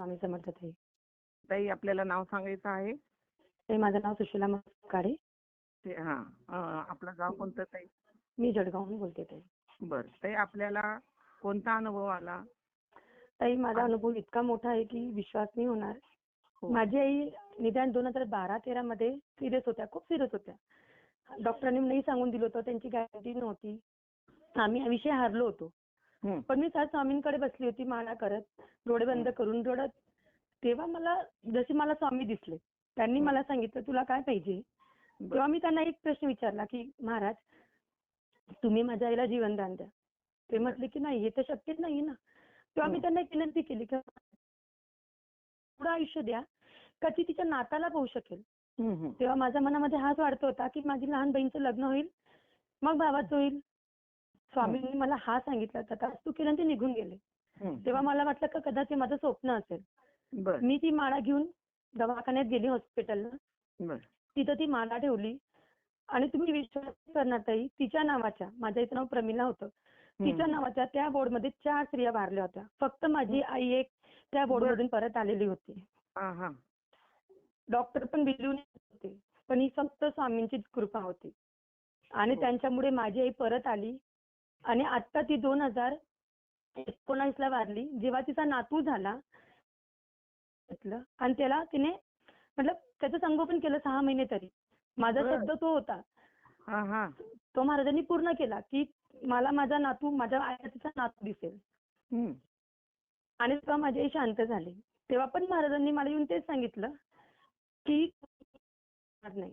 स्वामी समर्थ ताई. ताई आपल्याला नाव सांगायचं आहे? ते माझं नाव सुशीला काळे ते हा अं, आपलं गाव कोणतं ताई? मी जळगावहून बोलते ताई. बर ताई आपल्याला कोणता अनुभव आला? ताई माझा अनुभव इतका मोठा आहे की विश्वास नाही होणार. हो. माझी आई निदान दोन हजार बारा तेरा मध्ये सिरियस होत्या खूप सिरियस होत्या. डॉक्टरांनी नाही सांगून दिलं होतं त्यांची गॅरंटी नव्हती. आम्ही विषय हारलो होतो. पण मी सहज स्वामींकडे बसली होती माळा करत. डोळे बंद करून रडत तेव्हा मला जसे मला स्वामी दिसले त्यांनी मला सांगितलं तुला काय पाहिजे. तेव्हा मी त्यांना एक प्रश्न विचारला की महाराज तुम्ही माझ्या आईला जीवनदान द्या. ते म्हटले की नाही हे तर शक्यच नाही ना. तेव्हा मी. त्यांना एक विनंती केली की एवढं आयुष्य द्या का ती तिच्या नाताला पाहू शकेल. तेव्हा माझ्या मनामध्ये हाच वाढत होता की माझी लहान बहीणचं लग्न होईल मग भावाचं होईल. स्वामींनी मला हा सांगितला होता तू केलं ते निघून गेले. तेव्हा मला वाटलं का कदाचित माझं स्वप्न असेल. मी ती माळा घेऊन दवाखान्यात गेली हॉस्पिटलला. तिथं ती माला ठेवली. आणि तुम्ही विश्वास करणार ताई तिच्या नावाच्या माझ्या इथं नाव प्रमिला होतं. तिच्या. नावाच्या त्या बोर्डमध्ये चार स्त्रिया वारल्या होत्या. फक्त माझी आई एक त्या बोर्डमधून परत आलेली होती. डॉक्टर पण बिलून होते. पण ही फक्त स्वामींची कृपा होती. आणि. त्यांच्यामुळे माझी आई परत आली. आणि आता ती दोन हजार एकोणावीस ला वारली. जेव्हा तिचा नातू झाला आणि त्याला तिने म्हटलं त्याचं संगोपन केलं सहा महिने तरी. माझा. शब्द तो होता. हा हा. तो महाराजांनी पूर्ण केला की मला माझा नातू माझ्या आईला तिचा नातू दिसेल. आणि तेव्हा माझी आई शांत झाली. तेव्हा पण महाराजांनी मला येऊन तेच सांगितलं की नाही.